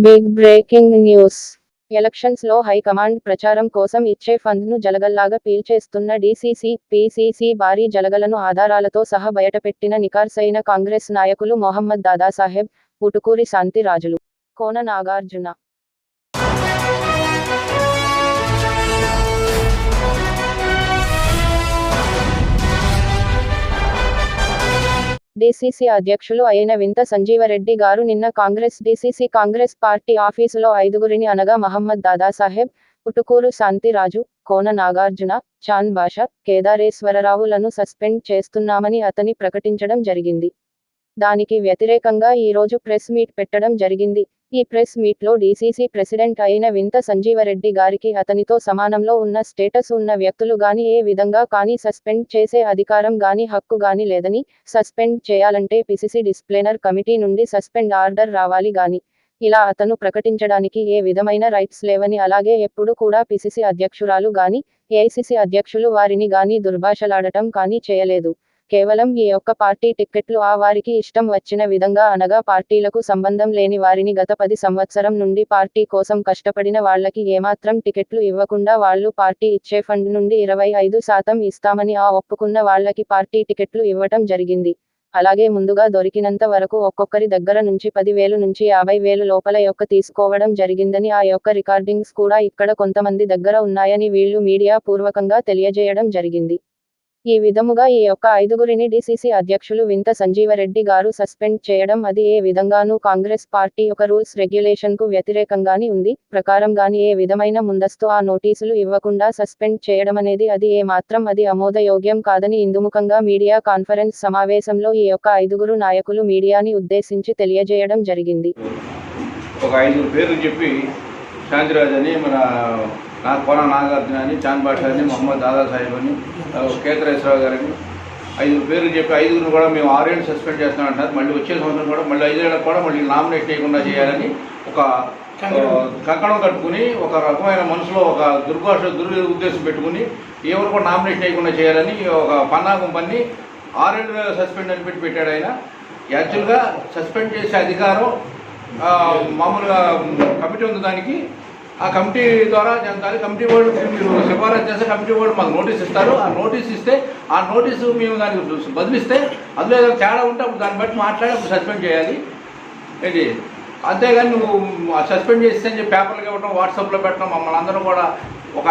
Big breaking news ఎలక్షన్స్లో high command ప్రచారం కోసం ఇచ్చే ఫండ్ను జలగల్లాగా పీల్చేస్తున్న డీసీసీ పీసీసీ భారీ జలగలను ఆధారాలతో సహా బయటపెట్టిన నికార్సైన కాంగ్రెస్ నాయకులు మొహమ్మద్ దాదాసాహెబ్ ఉటుకూరి శాంతి రాజులు కోన నాగార్జున. డీసీసీ అధ్యక్షులు అయిన వింత సంజీవరెడ్డి గారు నిన్న కాంగ్రెస్ డీసీసీ కాంగ్రెస్ పార్టీ ఆఫీసులో ఐదుగురిని అనగా మహమ్మద్ దాదాసాహెబ్ పుటుకూరు శాంతిరాజు కోన నాగార్జున చాంద్ భాష కేదారేశ్వరరావులను సస్పెండ్ చేస్తున్నామని అతని ప్రకటించడం జరిగింది. దానికి వ్యతిరేకంగా ఈ రోజు ప్రెస్ మీట్ పెట్టడం జరిగింది. ఈ ప్రెస్ మీట్లో డీసీసీ ప్రెసిడెంట్ అయిన వింత సంజీవరెడ్డి గారికి అతనితో సమానంలో ఉన్న స్టేటస్ ఉన్న వ్యక్తులు గాని ఏ విధంగా కానీ సస్పెండ్ చేసే అధికారం గాని హక్కు గాని లేదని సస్పెండ్ చేయాలంటే పిసిసి డిస్ప్లేనర్ కమిటీ నుండి సస్పెండ్ ఆర్డర్ రావాలి గాని. ఇలా అతను ప్రకటించడానికి ఏ విధమైన రైట్స్ లేవని అలాగే ఎప్పుడు కూడా పిసిసి అధ్యక్షురాలు గాని ఏఐసిసి అధ్యక్షులు వారిని గాని దుర్భాషలాడటం కానీ చేయలేదు. కేవలం ఈ యొక్క పార్టీ టిక్కెట్లు ఆ వారికి ఇష్టం వచ్చిన విధంగా అనగా పార్టీలకు సంబంధం లేని వారిని గత పది సంవత్సరం నుండి పార్టీ కోసం కష్టపడిన వాళ్ళకి ఏమాత్రం టికెట్లు ఇవ్వకుండా వాళ్ళు పార్టీ ఇచ్చే ఫండ్ నుండి ఇరవై ఐదు శాతం ఇస్తామని ఆ ఒప్పుకున్న వాళ్ళకి పార్టీ టికెట్లు ఇవ్వటం జరిగింది. అలాగే ముందుగా దొరికినంత వరకు ఒక్కొక్కరి దగ్గర నుంచి పదివేలు నుంచి యాభై వేలు లోపల యొక్క తీసుకోవడం జరిగిందని ఆ యొక్క రికార్డింగ్స్ కూడా ఇక్కడ కొంతమంది దగ్గర ఉన్నాయని వీళ్ళు మీడియా పూర్వకంగా తెలియజేయడం జరిగింది. ఈ విధముగా ఈ యొక్క ఐదుగురిని డిసిసి అధ్యక్షులు వింత సంజీవరెడ్డి గారు సస్పెండ్ చేయడం అది ఏ విధంగానూ కాంగ్రెస్ పార్టీ యొక్క రూల్స్ రెగ్యులేషన్కు వ్యతిరేకంగాని ఉంది. ప్రకారం గాని ఏ విధమైన ముందస్తు ఆ నోటీసులు ఇవ్వకుండా సస్పెండ్ చేయడం అనేది అది ఏ మాత్రం అది ఆమోదయోగ్యం కాదని ఇందుముఖంగా మీడియా కాన్ఫరెన్స్ సమావేశంలో ఈ యొక్క ఐదుగురు నాయకులు మీడియాని ఉద్దేశించి తెలియజేయడం జరిగింది. ఒక ఐదు పేర్లు చెప్పి శాంతిరాజ్ అని మన నా కోన నాగార్జున అని చాన్ బాషా అని మొహమ్మద్ దాదా సాహెబ్ అని కేతరేశ్వరరావు గారని. ఐదుగురు పేర్లు చెప్పి ఐదుగురు కూడా మేము ఆరేళ్ళు సస్పెండ్ చేస్తామంటారు మళ్ళీ వచ్చే సంవత్సరం కూడా మళ్ళీ ఐదేళ్ళకి కూడా మళ్ళీ నామినేట్ చేయకుండా చేయాలని ఒక కంకణం. కట్టుకుని ఒక రకమైన మనసులో ఒక దుర్భాష దుర్ ఉద్దేశం పెట్టుకుని ఎవరు కూడా నామినేట్ చేయకుండా చేయాలని ఒక పన్నాగం పన్ని ఆరేళ్ళు సస్పెండ్ అని పెట్టి పెట్టాడు ఆయన. యాక్చువల్గా సస్పెండ్ చేసే అధికారం మామూలుగా కమిటీ ఉంది దానికి. ఆ కమిటీ ద్వారా దాని కమిటీ వాళ్ళు మీరు సిఫారసు చేస్తే కమిటీ వాళ్ళు మాకు నోటీస్ ఇస్తారు. ఆ నోటీస్ ఇస్తే ఆ నోటీసు మేము దానికి బదిలిస్తే అందులో ఏదైనా తేడా ఉంటే అప్పుడు దాన్ని బట్టి మాట్లాడి అప్పుడు సస్పెండ్ చేయాలి. ఇది అంతేగాని నువ్వు సస్పెండ్ చేస్తే అని చెప్పి పేపర్లు ఇవ్వడం వాట్సాప్లో పెట్టడం మమ్మల్ని అందరం కూడా ఒక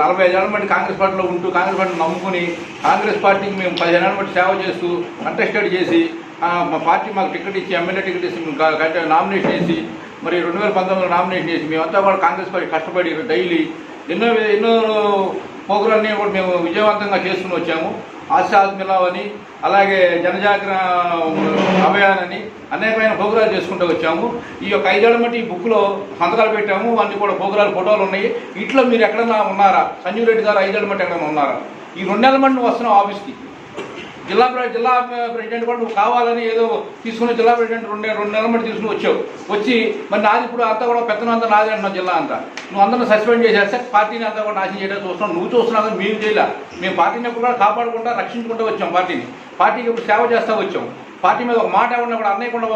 నలభై ఐదు ఏళ్ళ బట్టి కాంగ్రెస్ పార్టీలో ఉంటూ కాంగ్రెస్ పార్టీని నమ్ముకుని కాంగ్రెస్ పార్టీకి మేము పదిహేను ఏళ్ళ బట్టి సేవ చేస్తూ కంటెస్టెడ్ చేసి మా పార్టీ మాకు టికెట్ ఇచ్చి ఎమ్మెల్యే టికెట్ ఇచ్చి మేము నామినేషన్ చేసి మరి రెండు వేల పంతొమ్మిదిలో నామినేషన్ చేసి మేమంతా కూడా కాంగ్రెస్ పార్టీ కష్టపడి డైలీ ఎన్నో ఎన్నో ప్రోగ్రామ్ని కూడా మేము విజయవంతంగా చేసుకుని వచ్చాము. ఆశాద్ మిలావ్ అని అలాగే జనజాగరణ అభయాన్ అని అనేకమైన ప్రోగ్రాలు చేసుకుంటూ వచ్చాము. ఈ యొక్క ఐదేళ్ళ మట్టి ఈ బుక్లో సంతకాలు పెట్టాము. అన్ని కూడా ప్రోగ్రాలు ఫోటోలు ఉన్నాయి. ఇట్లా మీరు ఎక్కడన్నా ఉన్నారా? సంజీవ్ రెడ్డి గారు ఐదేళ్ళ మట్టి ఎక్కడన్నా ఉన్నారా? ఈ రెండు నెలల మట్టి నువ్వు ఆఫీస్కి? జిల్లా జిల్లా ప్రెసిడెంట్ కూడా నువ్వు కావాలని ఏదో తీసుకుని జిల్లా ప్రెసిడెంట్ రెండు రెండు నెలల మట్టి తీసుకుని వచ్చావు. వచ్చి మరి నాది ఇప్పుడు అంతా కూడా పెత్తనం అంతా నాది అంటున్నావు జిల్లా అంతా. నువ్వు అందరిని సస్పెండ్ చేసేస్తే పార్టీని అంతా కూడా నాశనం చేయడం చూస్తున్నావు. నువ్వు చూస్తున్నావు మేము చేయలే. మేము పార్టీని ఎప్పుడు కూడా కాపాడుకుంటా రక్షించుకుంటూ వచ్చాం పార్టీని. పార్టీకి ఇప్పుడు సేవ చేస్తూ వచ్చాం. పార్టీ మీద ఒక మాట ఏమన్నా కూడా అన్నయ్య కూడా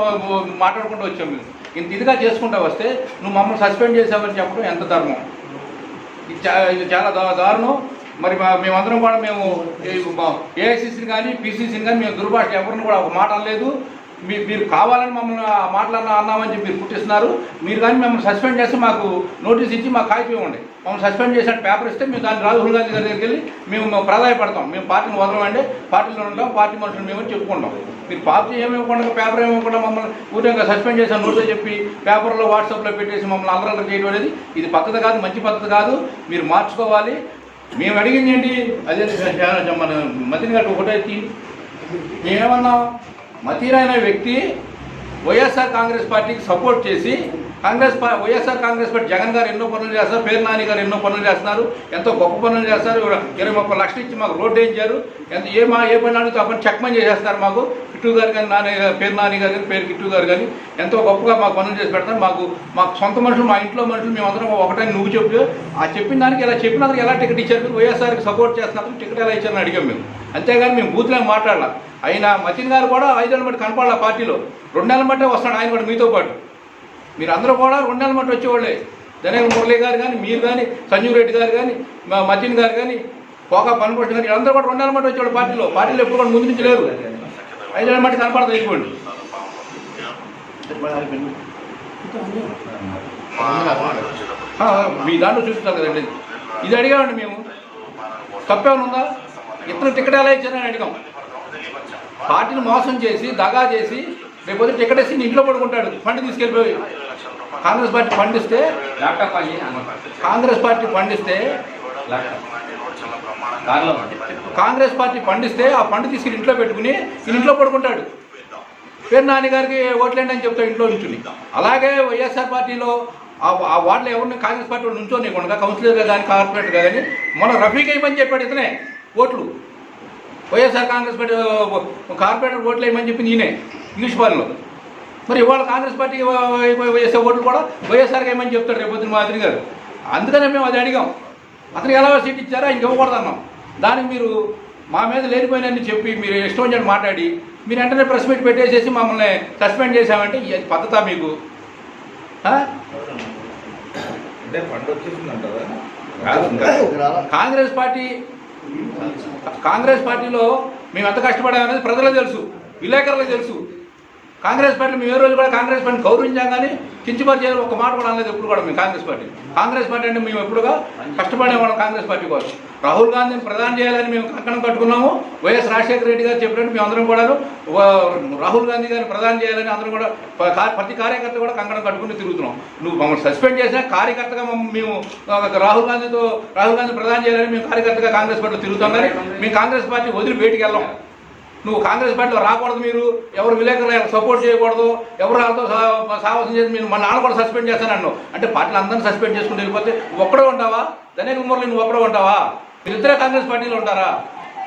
మాట్లాడుకుంటూ వచ్చాం మేము. ఇంత ఇదిగా చేసుకుంటా వస్తే నువ్వు మమ్మల్ని సస్పెండ్ చేసావని చెప్పడం ఎంత ధర్మం? ఇది చా- ఇది చాలా దారుణం. మరి మా- మేమందరం కూడా మేము ఏఐసిసిని కానీ పీసీసీని కానీ మేము దుర్భాష ఎవరిని కూడా ఒక మాట అనలేదు. మీ మీరు కావాలని మమ్మల్ని ఆ అన్నామని చెప్పి మీరు పుట్టిస్తున్నారు. మీరు కానీ మిమ్మల్ని సస్పెండ్ చేస్తే మాకు నోటీస్ ఇచ్చి మాకు కాగితం ఇవ్వండి. మమ్మల్ని సస్పెండ్ చేసిన పేపర్ ఇస్తే మేము దాన్ని రాహుల్ గాంధీ గారి దగ్గరికి వెళ్ళి మేము ప్రాధాయపడతాం మేము పార్టీని వదలమండి పార్టీలో ఉంటాం పార్టీ మనుషులు మేము చెప్పుకుంటాం. మీరు పార్టీ ఏమి ఇవ్వకుండా పేపర్ ఏమి ఇవ్వకుండా మమ్మల్ని ఊరిగా సస్పెండ్ చేసిన నోటీస్ చెప్పి పేపర్లో వాట్సాప్లో పెట్టేసి మమ్మల్ని అల్లరల్లరి చేయడం అనేది ఇది పద్ధతి కాదు మంచి పద్ధతి కాదు. మీరు మార్చుకోవాలి. మేము అడిగింది ఏంటి? అదే మన మతిని గారు ఒకటే మేమేమన్నాం మతీర్ అనే వ్యక్తి వైఎస్ఆర్ కాంగ్రెస్ పార్టీకి సపోర్ట్ చేసి Congress YSR Congress party Jagan garu ఎన్నో పనులు చేస్తారు పేరు నాని గారు ఎన్నో పనులు చేస్తున్నారు ఎంతో గొప్ప పనులు చేస్తారు ఇరవై ముప్పై లక్షలు ఇచ్చి మాకు రోడ్డు వేయించారు ఎంత ఏ మా ఏ పని అడిగితే ఆ పని చెక్మని చేసేస్తారు మాకు కిట్టు గారు కానీ నాని పేరు నాని గారు కానీ పేరు కిట్టు గారు కానీ ఎంతో గొప్పగా మాకు పనులు చేసి పెడతారు మాకు మాకు సొంత మనుషులు మా ఇంట్లో మనుషులు మేమందరం ఒకటని నువ్వు చెప్పు ఆ చెప్పిన దానికి ఇలా చెప్పిన ఎలా టికెట్ ఇచ్చారు వైఎస్ఆర్కి సపోర్ట్ చేస్తున్నప్పుడు టికెట్ ఎలా ఇచ్చారని అడిగాం మేము అంతేగాని మేము బూత్లో మాట్లాడాలి అయినా మతిన్ గారు కూడా ఐదేళ్ళ బట్టి కనపడాల పార్టీలో రెండు నెలల బట్టే వస్తాడు ఆయన కూడా మీతో పాటు. మీరు అందరూ కూడా రెండు నెలల మట్టి వచ్చేవాళ్ళే. జనగ మురళి గారు కానీ మీరు కానీ సంజీవ్ రెడ్డి గారు కానీ మా మతిన్ గారు కానీ పోకా పనిపట్టు గారు వీళ్ళందరూ కూడా రెండు నెలల మట్టి వచ్చేవాళ్ళు పార్టీలో. పార్టీలో ఎప్పుడు కూడా ముందు నుంచి లేరు. ఐదు నెలల మట్టి కనపడదు అయిపోండి మీ దాంట్లో చూస్తున్నారు కదండి. ఇది అడిగామండి మేము. తప్పేమనుందా ఇతను టికెట్ ఎలా ఇచ్చారని అడిగాం. పార్టీని మోసం చేసి దగా చేసి రేపు టికెట్ వేసి ఇంట్లో పడుకుంటాడు. ఫండ్ తీసుకెళ్ళిపోయి. కాంగ్రెస్ పార్టీ ఫండ్ ఇస్తే ల్యాప్టాప్ అది కాంగ్రెస్ పార్టీ ఫండ్ ఇస్తే ల్యాప్టాప్. కార్లో కాంగ్రెస్ పార్టీ ఫండ్ ఇస్తే ఆ ఫండ్ తీసుకుని ఇంట్లో పెట్టుకుని ఇంట్లో పడుకుంటాడు. పేరు నాని గారికి ఓట్లేండి అని చెప్తాడు ఇంట్లో నుంచి అలాగే వైఎస్ఆర్ పార్టీలో ఆ వార్డులో ఎవరిని కాంగ్రెస్ పార్టీ నుంచో నీకుండా కౌన్సిలర్గా కానీ కార్పొరేట్గా కానీ మొన్న రఫీక్ అయ్యమని చెప్పాడు ఇతనే. ఓట్లు. వైఎస్ఆర్ కాంగ్రెస్ పార్టీ కార్పొరేటర్ ఓట్లు వేయమని చెప్పి నేనే ఇంగ్లీష్ పాలనలో మరి ఇవాళ కాంగ్రెస్ పార్టీకి వేసే ఓట్లు కూడా వైఎస్ఆర్కి వేయమని చెప్తాడు రేపొద్దున మాదిరి గారు. అందుకనే మేము అది అడిగాం. అతనికి ఎలా సీట్ ఇచ్చారా? ఇంకివ్వకూడదు అన్నాం. దానికి మీరు మా మీద లేనిపోయినని చెప్పి మీరు ఇష్టం వచ్చినట్టు మాట్లాడి మీరు వెంటనే ప్రెస్ మీట్ పెట్టేసేసి మమ్మల్ని సస్పెండ్ చేశామంటే ఇది పద్ధత మీకు. కాంగ్రెస్ పార్టీ కాంగ్రెస్ పార్టీలో మేము ఎంత కష్టపడామనేది ప్రజలకు తెలుసు విలేకరులకు తెలుసు. కాంగ్రెస్ పార్టీ మేము ఏ రోజు కూడా కాంగ్రెస్ పార్టీని గౌరవించాం కానీ కించపరిచేది ఒక మాట కూడా అనలేదు ఎప్పుడు కూడా మేము కాంగ్రెస్ పార్టీ. కాంగ్రెస్ పార్టీ అంటే మేము ఎప్పుడుగా కష్టపడేవాళ్ళం కాంగ్రెస్ పార్టీ కోసం. రాహుల్ గాంధీని ప్రధాని చేయాలని మేము కంకణం కట్టుకున్నాము. వైఎస్ రాజశేఖర రెడ్డి గారు చెప్పినట్టు మేము అందరం కూడా రాహుల్ గాంధీ గారిని ప్రధాని చేయాలని అందరం కూడా ప్రతి కార్యకర్త కూడా కంకణం కట్టుకుని తిరుగుతున్నాం. నువ్వు మమ్మల్ని సస్పెండ్ చేసినా కార్యకర్తగా మేము రాహుల్ గాంధీతో రాహుల్ గాంధీ ప్రధాని చేయాలని మేము కార్యకర్తగా కాంగ్రెస్ పార్టీలో తిరుగుతాం కానీ మేము కాంగ్రెస్ పార్టీ వదిలి బయటికి వెళ్ళాం. నువ్వు కాంగ్రెస్ పార్టీలో రాకూడదు మీరు ఎవరు విలేకరులు సపోర్ట్ చేయకూడదు ఎవరు వాళ్ళతో సాహసం చేసి మీరు మా నాన్న కూడా సస్పెండ్ చేస్తాను అంటే పార్టీలు అందరినీ సస్పెండ్ చేసుకుంటూ వెళ్ళిపోతే ఒక్కడే ఉంటావా? దనే కుమార్లు నువ్వు ఒక్కడే ఉంటావా? మీరిద్దరే కాంగ్రెస్ పార్టీలో ఉంటారా?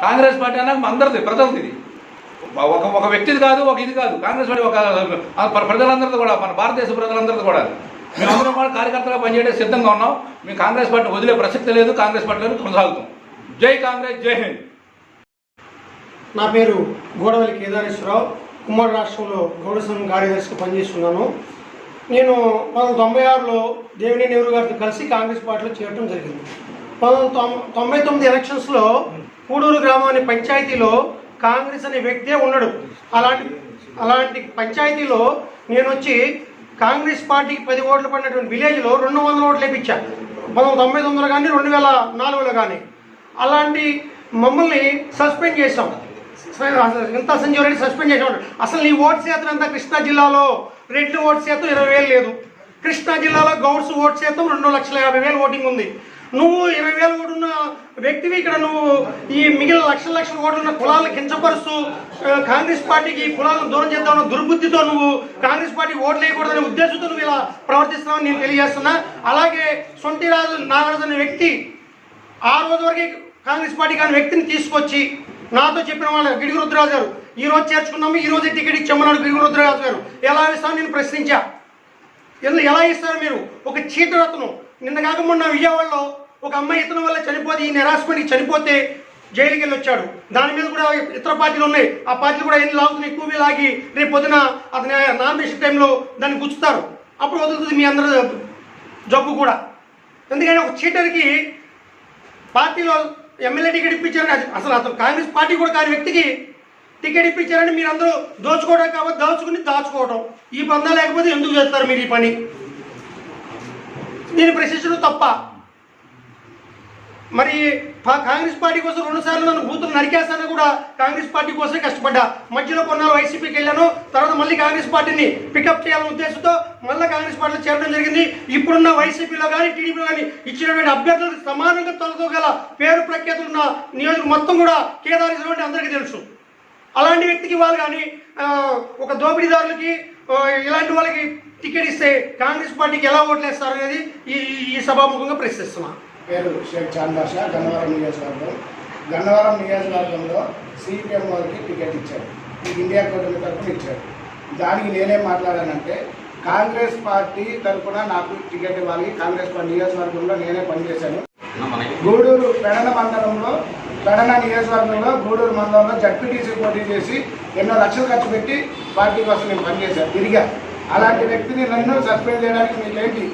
కాంగ్రెస్ పార్టీ అన్నాక అందరిది ప్రజలది ఇది. ఒక ఒక వ్యక్తిది కాదు ఒక ఇది కాదు. కాంగ్రెస్ పార్టీ ఒక ప్రజలందరిది కూడా మన భారతదేశ ప్రజలందరిది కూడా మేమందరం కూడా కార్యకర్తగా పనిచేయడానికి సిద్ధంగా ఉన్నాం. మేము కాంగ్రెస్ పార్టీ వదిలే ప్రసక్తి లేదు కాంగ్రెస్ పార్టీలో కొనసాగుతాం. జై కాంగ్రెస్ జై హింద్. నా పేరు గోడవల్లి కేదారేశ్వరరావు. ఉమ్మడి రాష్ట్రంలో గౌడ సంఘం కార్యదర్శిగా పనిచేస్తున్నాను. నేను పంతొమ్మిది తొంభై ఆరులో దేవినేని నెహ్రూ గారితో కలిసి కాంగ్రెస్ పార్టీలో చేరడం జరిగింది. పంతొమ్మిది తొంభై తొమ్మిది ఎలక్షన్స్లో కూడూరు గ్రామం అనే పంచాయతీలో కాంగ్రెస్ అనే వ్యక్తే ఉన్నాడు. అలాంటి అలాంటి పంచాయతీలో నేను వచ్చి కాంగ్రెస్ పార్టీకి పది ఓట్లు పడినటువంటి విలేజ్లో రెండు వందల ఓట్లు వేయించాను పంతొమ్మిది తొంభై తొమ్మిదిలో కానీ రెండు వేల నాలుగులో కానీ అలాంటి మమ్మల్ని సస్పెండ్ చేశాం. ఇంత సంజీవ్ రెడ్డి సస్పెండ్ చేసేవాడు అసలు నీ ఓటు శాతం అంతా కృష్ణా జిల్లాలో రెడ్డి ఓటు శాతం ఇరవై వేలు లేదు. కృష్ణా జిల్లాలో గౌడ్స్ ఓటు శాతం రెండు లక్షల యాభై వేలు ఓటింగ్ ఉంది. నువ్వు ఇరవై వేలు ఓటు ఉన్న వ్యక్తివి ఇక్కడ నువ్వు ఈ మిగిలిన లక్షల లక్షల ఓట్లు ఉన్న కులాలను కించపరుస్తూ కాంగ్రెస్ పార్టీకి ఈ కులాలను దూరం చేద్దామన్న దుర్బుద్ధితో నువ్వు కాంగ్రెస్ పార్టీ ఓట్లు వేయకూడదనే ఉద్దేశంతో నువ్వు ఇలా ప్రవర్తిస్తున్నావని నేను తెలియజేస్తున్నా. అలాగే సొంటిరాజు నాగరాజు అనే వ్యక్తి ఆ రోజు వరకు కాంగ్రెస్ పార్టీ కాని వ్యక్తిని తీసుకొచ్చి నాతో చెప్పిన వాళ్ళు గిడుగు రుద్రరాజు గారు ఈ రోజు చేర్చుకున్నాము ఈ రోజే టికెట్ ఇచ్చామన్నాడు గిడుగు రుద్రరాజు గారు. ఎలా ఇస్తామని నేను ప్రశ్నించా. ఎలా ఇస్తారు మీరు? ఒక చీటరత్నం నిన్న కాక మొన్న విజయవాడలో ఒక అమ్మాయి ఇతను వల్ల చనిపోతే ఈ నిరాశపడి చనిపోతే జైలుకి వెళ్ళి వచ్చాడు. దాని మీద కూడా ఇతర పార్టీలు ఉన్నాయి. ఆ పార్టీలు కూడా ఎన్ని లాగుతున్నాయి? ఎక్కువ లాగి రేపు పొద్దున అతని నామినేషన్ టైంలో దాన్ని గుచ్చుతారు. అప్పుడు వదులుతుంది మీ అందరూ జబ్బు. కూడా. ఎందుకంటే ఒక చీటర్కి పార్టీలో ఎమ్మెల్యే టికెట్ ఇప్పించారని అసలు అసలు అతను కాంగ్రెస్ పార్టీ కూడా కాని వ్యక్తికి టికెట్ ఇప్పించారని మీరు అందరూ దోచుకోవడం కాబట్టి దాచుకుని దాచుకోవడం ఈ బంధం లేకపోతే ఎందుకు చేస్తారు మీరు ఈ పని? నేను ప్రశ్నించడం తప్ప. మరి కాంగ్రెస్ పార్టీ కోసం రెండుసార్లు నన్ను బూతులు నరికేస్తాను కూడా కాంగ్రెస్ పార్టీ కోసమే కష్టపడ్డా. మధ్యలో కొన్నాళ్ళు వైసీపీకి వెళ్ళాను తర్వాత మళ్ళీ కాంగ్రెస్ పార్టీని పికప్ చేయాలనే ఉద్దేశంతో మళ్ళీ కాంగ్రెస్ పార్టీలో చేరడం జరిగింది. ఇప్పుడున్న వైసీపీలో కానీ టీడీపీలో కానీ ఇచ్చినటువంటి అభ్యర్థులకు సమానంగా తొలగల పేరు ప్రఖ్యాతులు ఉన్న నియోజకవర్గం మొత్తం కూడా కేదారేశ్వరం అంటే అందరికీ తెలుసు. అలాంటి వ్యక్తికి వాళ్ళు కానీ ఒక దోపిడీదారులకి ఇలాంటి వాళ్ళకి టికెట్ ఇస్తే కాంగ్రెస్ పార్టీకి ఎలా ఓట్లేస్తారు అనేది ఈ ఈ సభాముఖంగా ప్రశ్నిస్తున్నాను పేరు షేక్ చాంద్ బాషా గన్నవరం నియోజకవర్గం. గన్నవరం నియోజకవర్గంలో సిపిఎం వారికి టికెట్ ఇచ్చారు. ఇండియా కూటమి తరఫున ఇచ్చారు. దానికి నేనేం మాట్లాడానంటే కాంగ్రెస్ పార్టీ తరఫున నాకు టికెట్ ఇవ్వాలి. కాంగ్రెస్ పార్టీ నియోజకవర్గంలో నేనే పనిచేశాను. గూడూరు పెడన మండలంలో పెడన నియోజకవర్గంలో గూడూరు మండలంలో జడ్పీటీసీ పోటీ చేసి ఎన్నో లక్షలు ఖర్చు పెట్టి పార్టీ కోసం నేను పనిచేశాను. తిరిగా. అలాంటి వ్యక్తిని నన్ను సస్పెండ్ చేయడానికి మీకేంటి?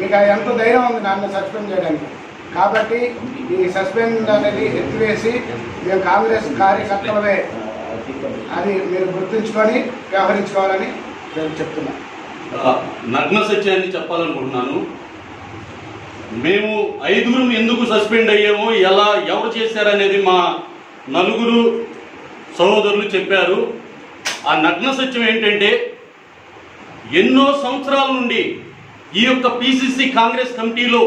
మీకు ఆ ఎంత ధైర్యం ఉంది నన్ను సస్పెండ్ చేయడానికి? కాబట్టి ఈ సస్పెండ్ అనేది ఎత్తివేసి మేము కాంగ్రెస్ కార్యకర్తలమే అది మీరు గుర్తుంచుకొని వ్యవహరించుకోవాలని నేను చెప్తున్నాను నగ్న సత్యాన్ని చెప్పాలనుకుంటున్నాను. మేము ఐదుగురు ఎందుకు సస్పెండ్ అయ్యాము ఎలా ఎవరు చేశారనేది మా నలుగురు సహోదరులు చెప్పారు. ఆ నగ్న సత్యం ఏంటంటే ఎన్నో సంవత్సరాల నుండి ఈ యొక్క పిసిసి కాంగ్రెస్ కమిటీలో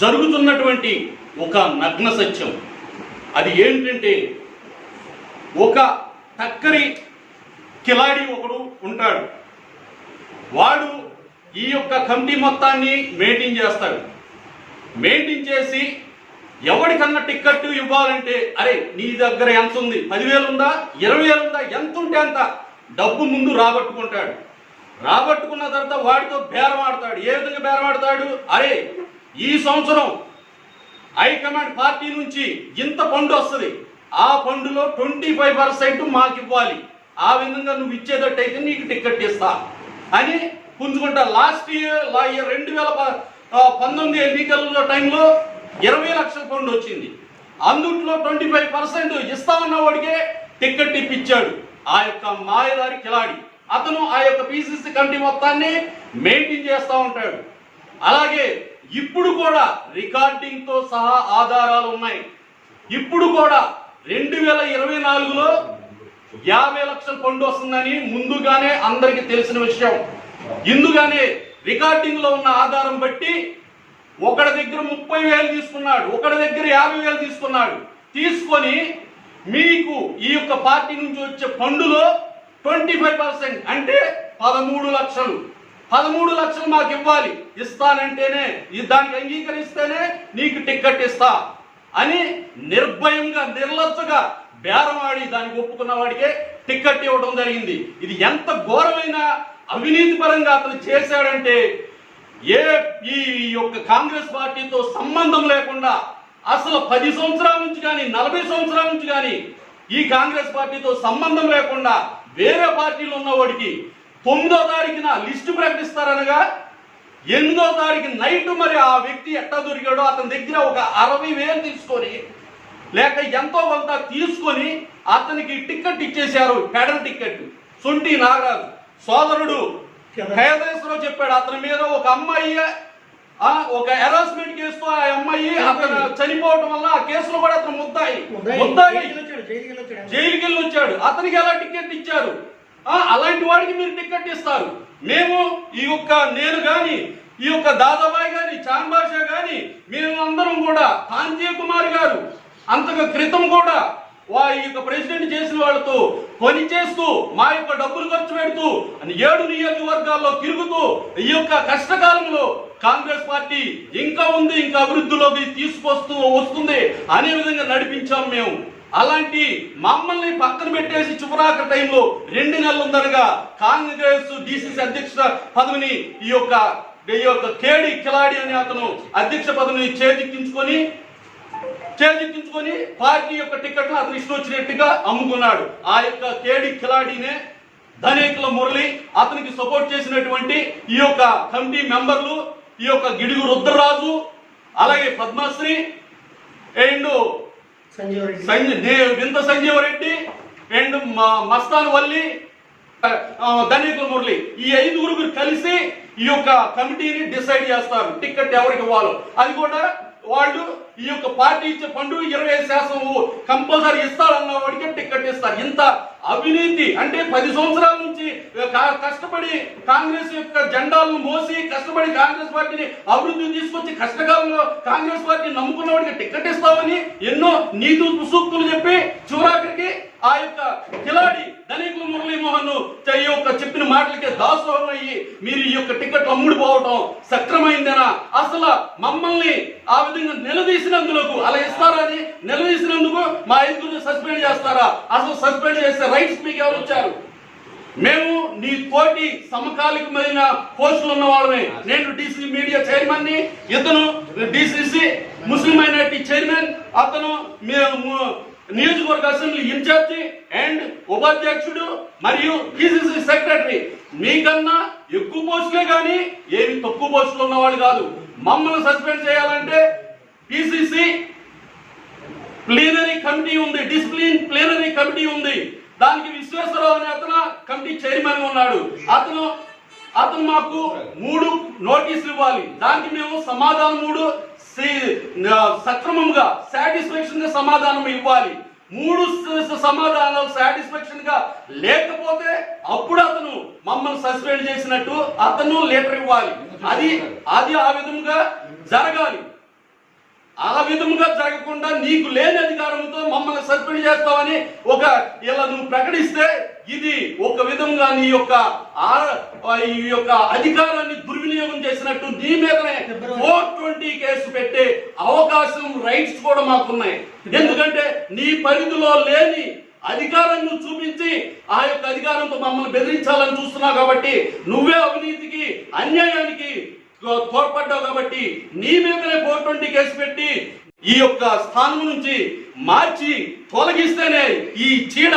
జరుగుతున్నటువంటి ఒక నగ్న సత్యం. అది ఏంటంటే ఒక టక్కరి కిలాడి ఒకడు ఉంటాడు. వాడు ఈ యొక్క కమిటీ మొత్తాన్ని మెయింటైన్ చేస్తాడు. మెయింటైన్ చేసి ఎవరికన్నా టిక్కెట్ ఇవ్వాలంటే అరే నీ దగ్గర ఎంత ఉంది పదివేలు ఉందా? ఇరవై వేలు ఉందా? ఎంత ఉంటే అంత డబ్బు ముందు రాబట్టుకుంటాడు. రాబట్టుకున్న తర్వాత వాడితో బేరం ఆడతాడు. ఏ విధంగా బేరం ఆడతాడు? అరే ఈ సంవత్సరం హైకమాండ్ పార్టీ నుంచి ఇంత ఫండ్ వస్తుంది. ఆ ఫండ్లో ట్వంటీ ఫైవ్ పర్సెంట్ మాకు ఇవ్వాలి ఆ విధంగా నువ్వు ఇచ్చేటట్టయితే నీకు టికెట్ ఇస్తా అని పుంజుకుంటా. లాస్ట్ ఇయర్ రెండు వేల ప- పంతొమ్మిది ఎన్నికల టైంలో ఇరవై లక్షల ఫండ్ వచ్చింది. అందుట్లో ట్వంటీ ఫైవ్ పర్సెంట్ ఇస్తామన్న వాడికే టికెట్ ఇప్పించాడు ఆ యొక్క మాయదారి కిలాడి. అతను ఆ యొక్క పీసీసీ కమిటీ మొత్తాన్ని మెయింటైన్ చేస్తూ ఉంటాడు. అలాగే ఇప్పుడు కూడా రికార్డింగ్తో సహా ఆధారాలు ఉన్నాయి. ఇప్పుడు కూడా రెండు వేల ఇరవై నాలుగులో యాభై లక్షల ఫండ్ వస్తుందని ముందుగానే అందరికి తెలిసిన విషయం. ఇందుగానే రికార్డింగ్లో ఉన్న ఆధారం బట్టి ఒకడి దగ్గర ముప్పై వేలు తీసుకున్నాడు ఒకడి దగ్గర యాభై వేలు తీసుకున్నాడు. తీసుకొని మీకు ఈ యొక్క పార్టీ నుంచి వచ్చే ఫండులో ట్వంటీ ఫైవ్ పర్సెంట్ అంటే పదమూడు లక్షలు. పదమూడు లక్షలు మాకు ఇవ్వాలి. ఇస్తానంటేనే దానికి అంగీకరిస్తేనే నీకు టిక్కెట్ ఇస్తా అని నిర్భయంగా నిర్లజ్జగా బేరమాడి దానికి ఒప్పుకున్న వాడికే టిక్కెట్ ఇవ్వడం జరిగింది. ఇది ఎంత ఘోరమైన అవినీతి పరంగా అతను చేశాడంటే ఏ ఈ యొక్క కాంగ్రెస్ పార్టీతో సంబంధం లేకుండా అసలు పది సంవత్సరాల నుంచి కానీ నలభై సంవత్సరాల నుంచి కానీ ఈ కాంగ్రెస్ పార్టీతో సంబంధం లేకుండా వేరే పార్టీలు ఉన్నవాడికి తొమ్మిదో తారీఖున లిస్టు ప్రకటిస్తారనగా ఎనిమిదో తారీఖు నైట్ మరి ఆ వ్యక్తి ఎట్టా దొరికాడో అతని దగ్గర ఒక అరవై వేలు తీసుకొని లేక ఎంతో కొంత తీసుకొని అతనికి టికెట్ ఇచ్చేశారు ఫెడరల్ టికెట్ సొంటి నాగరాజు. సోదరుడు హేదేశ్వరరావు చెప్పాడు అతని మీద ఒక అమ్మాయి ఒక హెరాస్మెంట్ కేసుతో ఆ అమ్మాయి అతను చనిపోవడం వల్ల ఆ కేసులో కూడా అతను ముద్దాయి. ముద్దాయి. జైలుకి వెళ్ళి వచ్చాడు అతనికి ఎలా టికెట్ ఇచ్చారు? అలాంటి వాడికి మీరు టికెట్ ఇస్తారు. మేము ఈ యొక్క నేను కానీ ఈ యొక్క దాదాబాయి గాని చాన్బాషా కానీ గాని మేము అందరం కూడా కాంతీయ కుమార్ గారు అంతకు క్రితం కూడా వా ఈ యొక్క ప్రెసిడెంట్ చేసిన వాళ్ళతో పని చేస్తూ మా యొక్క డబ్బులు ఖర్చు పెడుతూ అని ఏడు నియోజకవర్గాల్లో తిరుగుతూ ఈ యొక్క కష్టకాలంలో కాంగ్రెస్ పార్టీ ఇంకా ఉంది ఇంకా అభివృద్ధిలోకి తీసుకొస్తూ వస్తుంది అనే విధంగా నడిపించాం మేము. అలాంటి మమ్మల్ని పక్కన పెట్టేసి చుపరాక టైంలో రెండు నెలలు ఉందనగా కాంగ్రెస్ డిసిసి అధ్యక్ష పదవిని ఈ యొక్క ఈ యొక్క కేడి కిలాడి అనే అతను అధ్యక్ష పదవిని చేజిక్కించుకొని చేజిక్కించుకొని పార్టీ యొక్క టికెట్ను అతను ఇష్టం వచ్చినట్టుగా అమ్ముకున్నాడు. ఆ యొక్క కేడి కిలాడినే ధనేకుల మురళి అతనికి సపోర్ట్ చేసినటువంటి ఈ యొక్క కమిటీ మెంబర్లు ఈ యొక్క గిడుగు రుద్రరాజు అలాగే పద్మశ్రీ అండ్ సంజీవ్ రెడ్డి వింత సంజీవ రెడ్డి అండ్ మ- మస్తాన్ వల్లి ధనికుల మురళి. ఈ ఐదుగురు కలిసి ఈ యొక్క కమిటీని డిసైడ్ చేస్తారు. టికెట్ ఎవరికి ఇవ్వాలో. అది కూడా వాళ్ళు ఈ యొక్క పార్టీ ఇచ్చే ఫండ్ ఇరవై ఐదు శాతం కంపల్సరీ ఇస్తారన్న వాడికి టికెట్ ఇస్తారు. ఇంత అవినీతి అంటే పది సంవత్సరాల నుంచి కష్టపడి కాంగ్రెస్ యొక్క జెండాలను మోసి కష్టపడి కాంగ్రెస్ పార్టీని అభివృద్ధి తీసుకొచ్చి కష్టకాలంలో కాంగ్రెస్ పార్టీ నమ్ముకున్న వాడికి టికెట్ ఇస్తామని ఎన్నో నీతు సూక్తులు చెప్పి చివరాఖరికి ఆ యొక్క కిలాడి ధనికులు మురళీమోహన్ యొక్క చెప్పిన మాటలకే దాసోహం అయ్యి మీరు ఈ యొక్క టికెట్ అమ్ముడు పోవటం సక్రమైందేనా? అసలు మమ్మల్ని ఆ విధంగా నిలదీసినందుకు అలా ఇస్తారా అని నిలదీసినందుకు మా ఐదుగురిని సస్పెండ్ చేస్తారా? అసలు సస్పెండ్ చేసే రైట్స్ మీకు ఎవరు వచ్చారు మేము నీ తోటి సమకాలికమైన పోస్టులు ఉన్న వాళ్ళమే. నేను డీసీ మీడియా చైర్మన్ని ఇతను డిసిసి ముస్లిం మైనార్టీ చైర్మన్ అతను మేము నియోజకవర్గ అసెంబ్లీ ఇన్ఛార్జి అండ్ ఉపాధ్యక్షుడు మరియు పిసిసి సెక్రటరీ. మీకన్నా ఎక్కువ పోస్టులే కానీ ఏమి తక్కువ పోస్టులు ఉన్నవాళ్ళు కాదు. మమ్మల్ని సస్పెండ్ చేయాలంటే పిసిసి ప్లీనరీ కమిటీ ఉంది. డిసిప్లిన్ ప్లీనరీ కమిటీ ఉంది. దానికి విశ్వేశ్వరరావు అనే అతను కమిటీ చైర్మన్ ఉన్నాడు. అతను అతను మాకు మూడు నోటీసులు ఇవ్వాలి. దానికి మేము సమాధానం మూడు సక్రమంగా సాటిస్ఫాక్షన్గా సమాధానం ఇవ్వాలి. మూడు సమాధానాలు సాటిస్ఫాక్షన్గా లేకపోతే అప్పుడు అతను మమ్మల్ని సస్పెండ్ చేసినట్టు అతను లెటర్ ఇవ్వాలి. అది అది ఆ విధంగా జరగాలి. ఆ విధముగా జరగకుండా నీకు లేని అధికారంతో మమ్మల్ని సస్పెండ్ చేస్తావని ఒక ఇలా నువ్వు ప్రకటిస్తే ఇది ఒక విధంగా నీ యొక్క ఆ- ఈ యొక్క అధికారాన్ని దుర్వినియోగం చేసినట్టు నీ మీదనే ఫోర్ ట్వంటీ కేసు పెట్టే అవకాశం రైట్స్ కూడా మాకున్నాయి. ఎందుకంటే నీ పరిధిలో లేని అధికారాన్ని చూపించి ఆ యొక్క అధికారంతో మమ్మల్ని బెదిరించాలని చూస్తున్నావు కాబట్టి నువ్వే అవినీతికి అన్యాయానికి తోడ్పడ్డావు కాబట్టి నీ మీదనే ఫోర్ ట్వంటీ కేసు పెట్టి ఈ యొక్క స్థానం నుంచి మార్చి తొలగిస్తేనే ఈ చీడ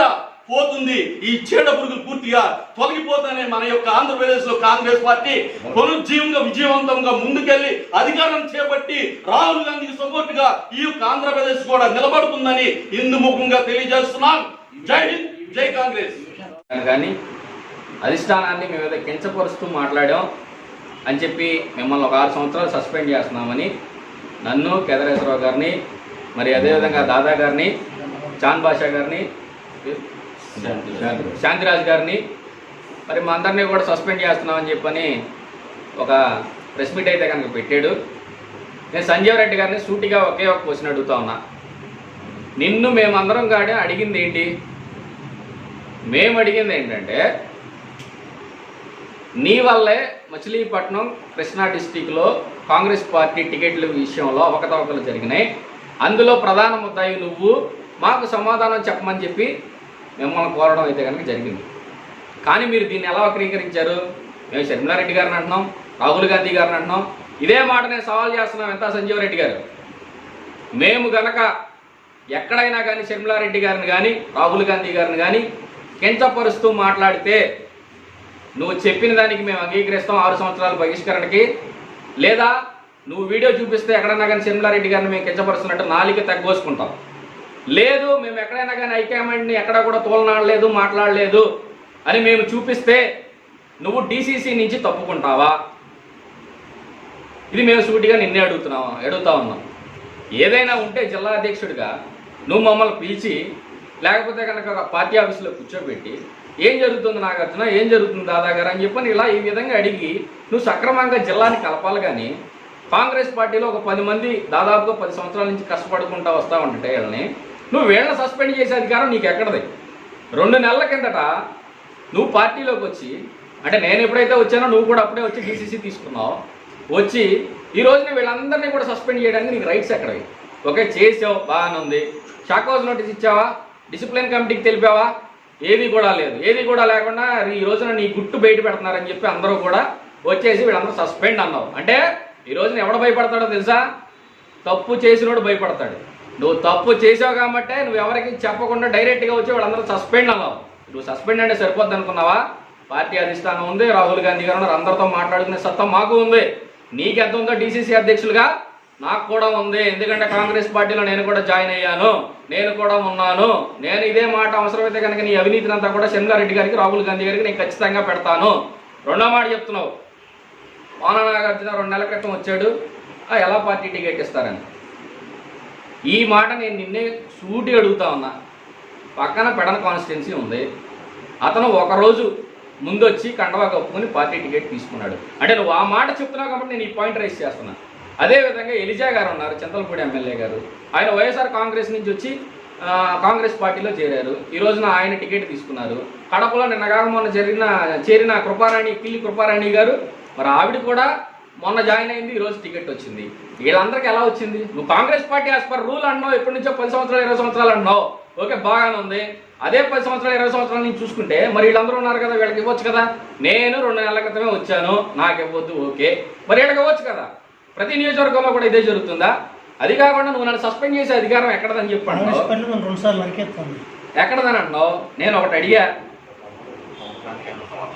పోతుంది. ఈ చీడ పురుగులు పూర్తిగా తొలగిపోతేనే మన యొక్క ఆంధ్రప్రదేశ్లో కాంగ్రెస్ పార్టీ పునరుజ్జీవంగా విజయవంతంగా ముందుకెళ్ళి అధికారం చేపట్టి రాహుల్ గాంధీకి సపోర్ట్గా ఈ యొక్క ఆంధ్రప్రదేశ్ కూడా నిలబడుతుందని ఇందు ముఖంగా తెలియజేస్తున్నాం. జై హింద్ జై కాంగ్రెస్. కానీ అధిష్టానాన్ని మేము కించపరుస్తూ మాట్లాడాం. అని చెప్పి మిమ్మల్ని ఒక ఆరు సంవత్సరాలు సస్పెండ్ చేస్తున్నామని నన్ను కేదరేశ్వరరావు గారిని మరి అదేవిధంగా దాదా గారిని చాంద్ బాషా గారిని శాంతిరాజ్. గారిని మరి మా అందరినీ కూడా సస్పెండ్ చేస్తున్నామని చెప్పని ఒక ప్రెస్ మీట్ అయితే కనుక పెట్టాడు. నేను సంజీవ్ రెడ్డి గారిని సూటిగా ఒకే ఒక క్వశ్చన్ అడుగుతా ఉన్నా. నిన్ను మేమందరం కాడే అడిగింది ఏంటి? మేము అడిగింది ఏంటంటే నీ వల్లే మచిలీపట్నం కృష్ణా డిస్టిక్లో కాంగ్రెస్ పార్టీ టికెట్ల విషయంలో అవకతవకలు జరిగినాయి. అందులో ప్రధాన ముద్దాయి నువ్వు మాకు సమాధానం చెప్పమని చెప్పి మిమ్మల్ని కోరడం అయితే కనుక జరిగింది. కానీ మీరు దీన్ని ఎలా వక్రీకరించారు? మేము షర్మిలారెడ్డి గారిని అంటున్నాం రాహుల్ గాంధీ గారిని అంటున్నాం. ఇదే మాట నేను సవాల్ చేస్తున్నాం ఎంత సంజీవ్ రెడ్డి గారు. మేము గనక ఎక్కడైనా కానీ షర్మిలారెడ్డి గారిని కానీ రాహుల్ గాంధీ గారిని కానీ కించపరుస్తూ మాట్లాడితే నువ్వు చెప్పిన దానికి మేము అంగీకరిస్తాం ఆరు సంవత్సరాల బహిష్కరణకి. లేదా నువ్వు వీడియో చూపిస్తే ఎక్కడైనా కానీ సిమ్లారెడ్డి గారిని మేము కించపరుస్తున్నట్టు నాలిక తగ్గోసుకుంటాం. లేదు మేము ఎక్కడైనా కానీ హైకమాండ్ని ఎక్కడా కూడా తోలనాడలేదు మాట్లాడలేదు అని మేము చూపిస్తే నువ్వు డీసీసీ నుంచి తప్పుకుంటావా? ఇది మేము సూటిగా నిన్నే అడుగుతున్నావా అడుగుతా ఉన్నాం. ఏదైనా ఉంటే జిల్లా అధ్యక్షుడిగా నువ్వు మమ్మల్ని పిలిచి లేకపోతే కనుక ఒక పార్టీ ఆఫీసులో కూర్చోబెట్టి ఏం జరుగుతుంది నాగార్జున? ఏం జరుగుతుంది దాదా గారు అని చెప్పని ఇలా ఈ విధంగా అడిగి నువ్వు సక్రమంగా జిల్లాని కలపాలి కానీ కాంగ్రెస్ పార్టీలో ఒక పది మంది దాదాపుగా పది సంవత్సరాల నుంచి కష్టపడుకుంటా వస్తూ ఉంటే వీళ్ళని నువ్వు వీళ్ళని సస్పెండ్ చేసే అధికారం నీకు ఎక్కడది? రెండు నెలల కిందట నువ్వు పార్టీలోకి వచ్చి అంటే నేను ఎప్పుడైతే వచ్చానో నువ్వు కూడా అప్పుడే వచ్చి డీసీసీ తీసుకున్నావు వచ్చి ఈ రోజున వీళ్ళందరినీ కూడా సస్పెండ్ చేయడానికి నీకు రైట్స్ ఎక్కడవి? ఓకే చేసావు బాగానే ఉంది. షాక్ హౌస్ నోటీస్ ఇచ్చావా? డిసిప్లిన్ కమిటీకి తెలిపావా? ఏది కూడా లేదు. ఏది కూడా లేకుండా ఈ రోజున నీ గుట్టు బయట పెడుతున్నారని చెప్పి అందరూ కూడా వచ్చేసి వీళ్ళందరూ సస్పెండ్ అన్నావు అంటే ఈ రోజున ఎవడు భయపడతాడో తెలుసా? తప్పు చేసినోడు భయపడతాడు. నువ్వు తప్పు చేసావు కాబట్టి నువ్వు ఎవరికి చెప్పకుండా డైరెక్ట్గా వచ్చి వాళ్ళందరూ సస్పెండ్ అన్నావు. నువ్వు సస్పెండ్ అంటే సరిపోద్ది అనుకున్నావా? పార్టీ అధిష్టానం ఉంది రాహుల్ గాంధీ గారు అందరితో మాట్లాడుకునే సత్తా మాకు ఉంది. నీకెంత ఉందో డీసీసీ అధ్యక్షులుగా నాకు కూడా ఉంది. ఎందుకంటే కాంగ్రెస్ పార్టీలో నేను కూడా జాయిన్ అయ్యాను. నేను కూడా ఉన్నాను. నేను ఇదే మాట అవసరమైతే కనుక నీ అవినీతిని అంతా కూడా శనిగారెడ్డి గారికి రాహుల్ గాంధీ గారికి నేను ఖచ్చితంగా పెడతాను. రెండో మాట చెప్తున్నావు. వాన నాగార్జున రెండు నెలల క్రితం వచ్చాడు. ఎలా పార్టీ టికెట్ ఇస్తారని? ఈ మాట నేను నిన్నే సూటి అడుగుతా ఉన్నా. పక్కన పెడన కాన్స్టిట్యున్సీ ఉంది. అతను ఒకరోజు ముందొచ్చి కండవా కప్పుకొని పార్టీ టికెట్ తీసుకున్నాడు. అంటే నువ్వు ఆ మాట చెప్తున్నావు కాబట్టి నేను ఈ పాయింట్ రైస్ చేస్తున్నా. అదేవిధంగా ఎలిజా గారు ఉన్నారు చింతలపూడి ఎమ్మెల్యే గారు. ఆయన వైఎస్ఆర్ కాంగ్రెస్ నుంచి వచ్చి కాంగ్రెస్ పార్టీలో చేరారు. ఈ రోజున ఆయన టికెట్ తీసుకున్నారు. కడపలో నిన్నగాక మొన్న జరిగిన చేరిన కృపారాణి పిల్లి కృపారాణి గారు మరి ఆవిడ కూడా మొన్న జాయిన్ అయింది ఈరోజు టికెట్ వచ్చింది. వీళ్ళందరికీ ఎలా వచ్చింది? నువ్వు Congress party as per rule అన్నావు ఎప్పటి నుంచో పది సంవత్సరాలు ఇరవై సంవత్సరాలు అన్నావు. ఓకే బాగానే ఉంది. అదే పది సంవత్సరాలు ఇరవై సంవత్సరాల నుంచి చూసుకుంటే మరి వీళ్ళందరూ ఉన్నారు కదా వీళ్ళకి ఇవ్వచ్చు కదా? నేను రెండు నెలల క్రితమే వచ్చాను. నాకు ఇవ్వద్దు ఓకే. మరి వీళ్ళకి ఇవ్వచ్చు కదా? ప్రతి నియోజకవర్గంలో కూడా ఇదే జరుగుతుందా? అది కాకుండా నువ్వు నన్ను సస్పెండ్ చేసే అధికారం ఎక్కడదని చెప్పాను. ఎక్కడదని అంటున్నావు నేను ఒకటి అడిగా.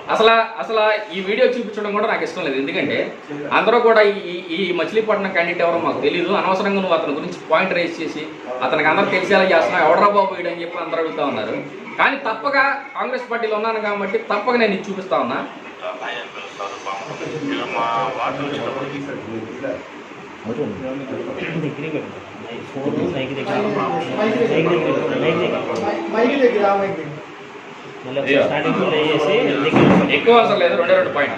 అసలు అసలు ఈ వీడియో చూపించడం కూడా నాకు ఇష్టం లేదు. ఎందుకంటే అందరూ కూడా ఈ ఈ- మచిలీపట్నం క్యాండిడేట్ ఎవరో మాకు తెలియదు అనవసరంగా నువ్వు అతని గురించి పాయింట్ రేస్ చేసి అతనికి అందరూ తెలిసేలా చేస్తున్నావు. ఎవడరా బాబు వీడు అని చెప్పి అందరూ అడుగుతా ఉన్నారు. కానీ తప్పక కాంగ్రెస్ పార్టీలో ఉన్నాను కాబట్టి తప్పక నేను ఇది చూపిస్తా ఉన్నా. మైకి ఎక్కువ అవసరం లేదు రెండే రెండు పాయింట్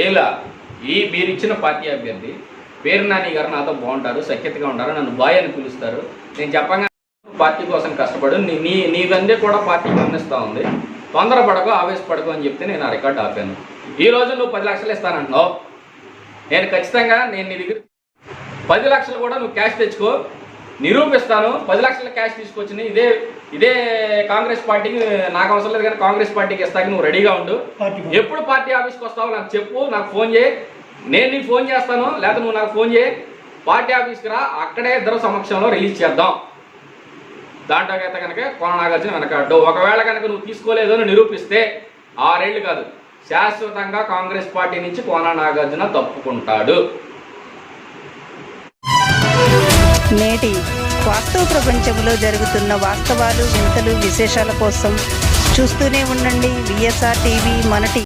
ఏలా? ఈ మీరు ఇచ్చిన పార్టీ అభ్యర్థి పేరు నాని గారు నాతో బాగుంటారు సఖ్యతగా ఉంటారు నన్ను బాయ్ అని పిలుస్తారు. నేను చెప్పగా పార్టీ కోసం కష్టపడు. నీ నీ నీదందే కూడా పార్టీ గమనిస్తూ ఉంది. తొందరపడకు ఆవేశపడకు అని చెప్తే నేను ఆ రికార్డు ఆపాను. ఈ రోజు నువ్వు పది లక్షలు ఇస్తానంటున్నావు. నేను ఖచ్చితంగా నేను నీ దగ్గర పది లక్షలు కూడా నువ్వు క్యాష్ తెచ్చుకో. నిరూపిస్తాను. పది లక్షల క్యాష్ తీసుకొచ్చి ఇదే ఇదే కాంగ్రెస్ పార్టీకి నాకు అవసరం లేదు కానీ కాంగ్రెస్ పార్టీకి ఇస్తాకి నువ్వు రెడీగా ఉండు. ఎప్పుడు పార్టీ ఆఫీస్కి వస్తావో నాకు చెప్పు నాకు ఫోన్ చేయి. నేను నీకు ఫోన్ చేస్తాను లేకపోతే నువ్వు నాకు ఫోన్ చేయి. పార్టీ ఆఫీస్కి రా అక్కడే ఇద్దరు సమక్షంలో రిలీజ్ చేద్దాం. దాంట్లో కనుక కోన నాగార్జున ఒకవేళ కనుక నువ్వు తీసుకోలేదు అని నిరూపిస్తే ఆరేళ్ళు కాదు శాశ్వతంగా కాంగ్రెస్ పార్టీ నుంచి కోన నాగార్జున తప్పుకుంటాడు. నేటి వాస్తవ ప్రపంచంలో జరుగుతున్న వాస్తవాలు వింతలు విశేషాల కోసం చూస్తూనే ఉండండి. విఎస్ఆర్ టీవీ మన